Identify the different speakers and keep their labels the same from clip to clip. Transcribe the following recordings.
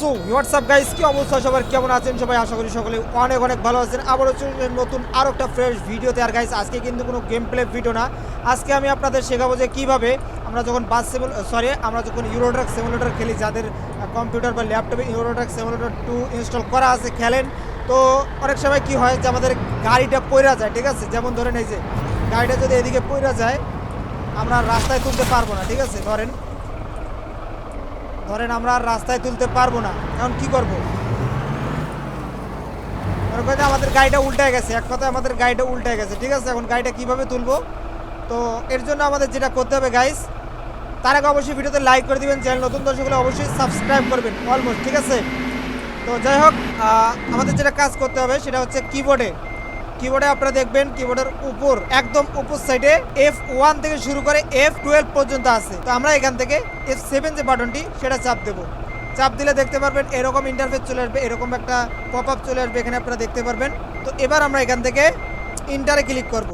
Speaker 1: So WhatsApp guys কি অবস্থা? সবার কেমন আছেন? সবাই আশা করি সকলে অনেক অনেক ভালো আছেন। আবারও চলে নতুন আরও একটা ফ্রেশ ভিডিওতে আর গাইস আজকে কিন্তু কোনো গেম প্লে ভিডিও না। আজকে আমি আপনাদের শেখাবো যে কীভাবে আমরা যখন বাস সেমুল সরি আমরা যখন ইউরোড্রাক সেমুলেটর খেলি, যাদের কম্পিউটার বা ল্যাপটপে ইউরোড্রাক সেমুলেটর টু ইনস্টল করা আছে, খেলেন। তো অনেক সময় কি হয় যে আমাদের গাড়িটা পইরা যায়, ঠিক আছে? যেমন ধরেন এই যে, গাড়িটা যদি এদিকে পইরা যায়, আমরা রাস্তায় তুলতে পারব না, ঠিক আছে? ধরেন ধরেন আমরা আর রাস্তায় তুলতে পারব না, এখন কি করব? মনে আমাদের গাড়িটা উল্টে গেছে, এক কথা আমাদের গাড়িটা উল্টে গেছে, ঠিক আছে? এখন গাড়িটা কীভাবে তুলবো? তো এর জন্য আমাদের যেটা করতে হবে গাইস তার আগে অবশ্যই ভিডিওতে লাইক করে দিবেন চ্যানেল নতুন দর্শক হলে অবশ্যই সাবস্ক্রাইব করবেন অলমোস্ট ঠিক আছে? তো যাই হোক আমাদের যেটা কাজ করতে হবে সেটা হচ্ছে কিবোর্ডে কিবোর্ডে আপনারা দেখবেন কিবোর্ডের উপর, একদম উপর সাইডে এফ ওয়ান থেকে শুরু করে এফ টুয়েলভ পর্যন্ত আছে। তো আমরা এখান থেকে এফ সেভেন যে বাটনটি সেটা চাপ দেবো। চাপ দিলে দেখতে পারবেন এরকম ইন্টারফেস চলে আসবে, এরকম একটা পপ আপ চলে আসবে, এখানে আপনারা দেখতে পারবেন। তো এবার আমরা এখান থেকে ইন্টারে ক্লিক করব।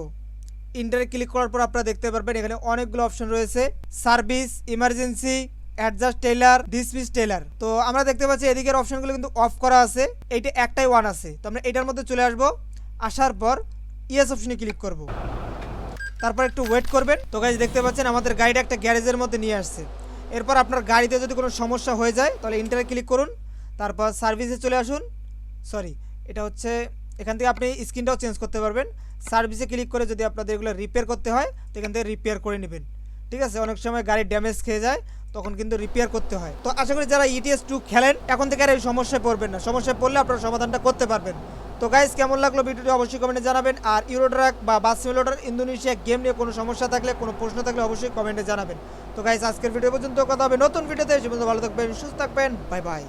Speaker 1: ইন্টারে ক্লিক করার পর আপনারা দেখতে পারবেন এখানে অনেকগুলো অপশন রয়েছে। Service emergency adjust teller dismiss teller তো আমরা দেখতে পাচ্ছি এদিকের অপশনগুলো কিন্তু অফ করা আছে। এইটা একটাই ওয়ান আছে। তো আমরা এটার মধ্যে চলে আসব। আসার পর ইয়েস অপশনে ক্লিক করব। তারপর একটু ওয়েট করবেন। তো গাইজ দেখতে পাচ্ছেন আমাদের গাড়িটা একটা গ্যারেজের মধ্যে নিয়ে আসছে। এরপর আপনার গাড়িতে যদি কোনো সমস্যা হয়ে যায়, তাহলে ইন্টারে ক্লিক করুন। তারপর সার্ভিসে চলে আসুন। সরি এটা হচ্ছে, এখান থেকে আপনি স্ক্রিনটাও চেঞ্জ করতে পারবেন। সার্ভিসে ক্লিক করে যদি আপনাদের এগুলো রিপেয়ার করতে হয়, তো এখান থেকে রিপেয়ার করে নেবেন। ঠিক আছে? অনেক সময় গাড়ির ড্যামেজ খেয়ে যায়, তখন কিন্তু রিপেয়ার করতে হয়। তো আশা করি যারা ইটিএস টু খেলেন, এখন থেকে আর এই সমস্যায় পড়বেন না। সমস্যায় পড়লে আপনারা সমাধানটা করতে পারবেন। তো গাইজ কেমন লাগল ভিডিওটি অবশ্যই কমেন্টে জানাবেন। আর ইউরোড্রাক বা বাস সিমুলেটর ইন্দোনেশিয়া গেম নিয়ে কোনো সমস্যা থাকলে, কোনো প্রশ্ন থাকলে অবশ্যই কমেন্টে জানাবেন। তো গাইজ আজকের ভিডিও পর্যন্ত কথা হবে। নতুন ভিডিওতে সে পর্যন্ত ভালো থাকবেন, সুস্থ থাকবেন বাই বাই